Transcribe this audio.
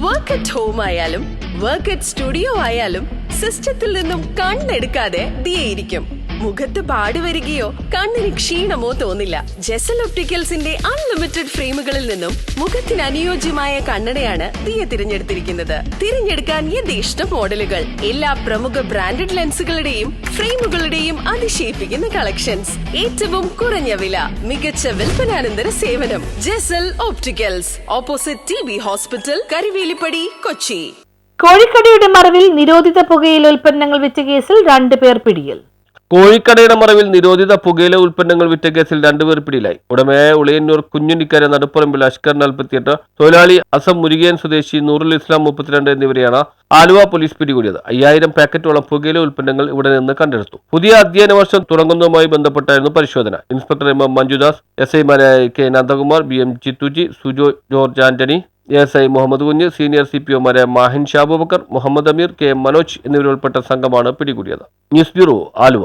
Work at home ആയാലും work at studio ആയാലും സിസ്റ്റത്തിൽ നിന്നും കണ്ണെടുക്കാതെ ദിയയിരിക്കും മുഖത്ത് പാട് വരികയോ കണ്ണിന് ക്ഷീണമോ തോന്നില്ല. ജെസൽ ഒപ്റ്റിക്കൽസിന്റെ അൺലിമിറ്റഡ് ഫ്രെയിമുകളിൽ നിന്നും മുഖത്തിന് അനുയോജ്യമായ കണ്ണടയാണ് ദിയ തിരഞ്ഞെടുത്തിരിക്കുന്നത്. തിരഞ്ഞെടുക്കാൻ യഥേഷ്ട മോഡലുകൾ. എല്ലാ പ്രമുഖ ബ്രാൻഡഡ് ലെൻസുകളുടെയും ഫ്രെയിമുകളുടെയും അതിശയിപ്പിക്കുന്ന കളക്ഷൻസ്. ഏറ്റവും കുറഞ്ഞ വില മികച്ച വിൽപ്പനാനന്തര സേവനം Jesal opticals. Opposite T B hospital Karivelippady Kochi. കോഴിക്കടയുടെ മറവിൽ നിരോധിത പുകയില ഉൽപ്പന്നങ്ങൾ വെച്ച കേസിൽ രണ്ടുപേർ പിടിയിൽ. കോഴിക്കടയുടെ മറവിൽ നിരോധിത പുകയില ഉൽപ്പന്നങ്ങൾ വിറ്റ കേസിൽ രണ്ടുപേർ പിടിയിലായി. ഉടമയായ ഉളയന്നൂർ കുഞ്ഞുനിക്കര നടുപ്പുറമ്പിൽ അഷ്കർ നാൽപ്പത്തിയെട്ട് തൊഴിലാളി അസം മുരുകൻ സ്വദേശി നൂറുൽ ഇസ്ലാം മുപ്പത്തിരണ്ട് എന്നിവരെയാണ് ആലുവ പോലീസ് പിടികൂടിയത്. അയ്യായിരം പാക്കറ്റോളം പുകയില ഉൽപ്പന്നങ്ങൾ ഇവിടെ നിന്ന് കണ്ടെടുത്തു. പുതിയ അധ്യയന വർഷം തുടങ്ങുന്നതുമായി ബന്ധപ്പെട്ടായിരുന്നു പരിശോധന. Inspector M M Manjudas S ഐമാരായ K Nandakumar B M Chithuji Sujo George Antony S I Muhammad Kunju senior C P ഒമാരെ Mahin Shabubakkar Muhammad Ameer K Manoj എന്നിവരുൾപ്പെട്ട സംഘമാണ് പിടികൂടിയത്. News bureau Aluva.